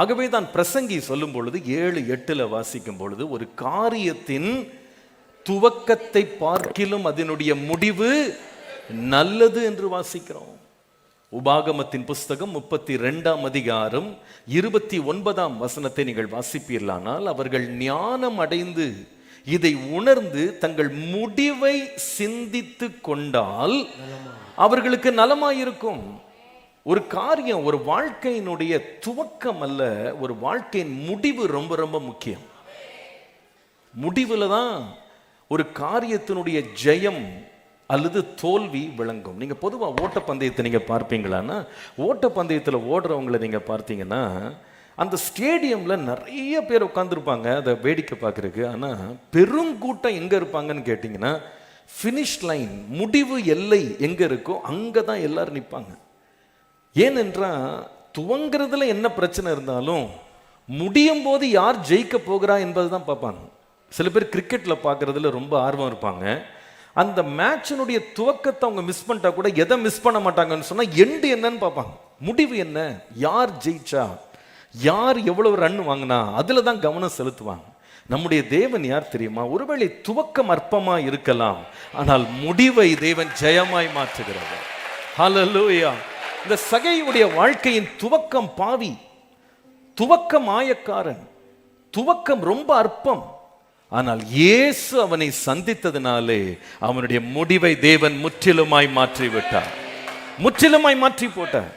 ஆகவே தான் பிரசங்கி சொல்லும் பொழுது ஏழு எட்டுல வாசிக்கும் பொழுது ஒரு காரியத்தின் துவக்கத்தை பார்க்கிலும் அதனுடைய முடிவு நல்லது என்று வாசிக்கிறோம். உபாகமத்தின் புஸ்தகம் முப்பத்தி ரெண்டாம் அதிகாரம் இருபத்தி ஒன்பதாம் வசனத்தை நீங்கள் வாசிப்பீர்களானால் அவர்கள் ஞானம் அடைந்து இதை உணர்ந்து தங்கள் முடிவை சிந்தித்து கொண்டால் அவர்களுக்கு நலமாயிருக்கும். ஒரு காரியம் ஒரு வாழ்க்கையினுடைய துவக்கம் அல்ல ஒரு வாழ்க்கையின் முடிவு ரொம்ப ரொம்ப முக்கியம். முடிவில் தான் ஒரு காரியத்தினுடைய ஜெயம் அல்லது தோல்வி விளங்கும். நீங்கள் பொதுவாக ஓட்டப்பந்தயத்தை நீங்கள் பார்ப்பீங்களான்னா ஓட்டப்பந்தயத்தில் ஓடுறவங்களை நீங்கள் பார்த்தீங்கன்னா அந்த ஸ்டேடியமில் நிறைய பேர் உட்காந்துருப்பாங்க அதை வேடிக்கை பார்க்குறதுக்கு. ஆனால் பெருங்கூட்டம் எங்கே இருப்பாங்கன்னு கேட்டிங்கன்னா ஃபினிஷ் லைன் முடிவு எல்லை எங்கே இருக்கோ அங்கே தான் எல்லோரும் நிற்பாங்க ஏனென்றால் துவங்கிறதுல என்ன பிரச்சனை இருந்தாலும் முடியும் போது யார் ஜெயிக்க போகிறா என்பது தான் பார்ப்பாங்க. சில பேர் கிரிக்கெட்டில் பார்க்குறதுல ரொம்ப ஆர்வம் இருப்பாங்க. அந்த மேட்சினுடைய துவக்கத்தை அவங்க மிஸ் பண்ணிட்டா கூட எதை மிஸ் பண்ண மாட்டாங்கன்னு சொன்னால் எண்டு என்னன்னு பார்ப்பாங்க. முடிவு என்ன? யார் ஜெயிச்சா? யார் எவ்வளவு ரன் வாங்கினா? அதில் தான் கவனம் செலுத்துவாங்க. நம்முடைய தேவன் யார் தெரியுமா? ஒருவேளை துவக்கம் அற்பமாக இருக்கலாம். ஆனால் முடிவை தேவன் ஜெயமாய் மாற்றுகிறார். ஹalleluya இந்த சகையுடைய வாழ்க்கையின் துவக்கம் பாவி. துவக்கம் மாயக்காரன் துவக்கம் ரொம்ப அற்பம். ஆனால் இயேசு அவனை சந்தித்ததினாலே அவனுடைய முடிவை தேவன் முற்றிலுமாய் மாற்றி விட்டார் முற்றிலுமாய் மாற்றி போட்டார்.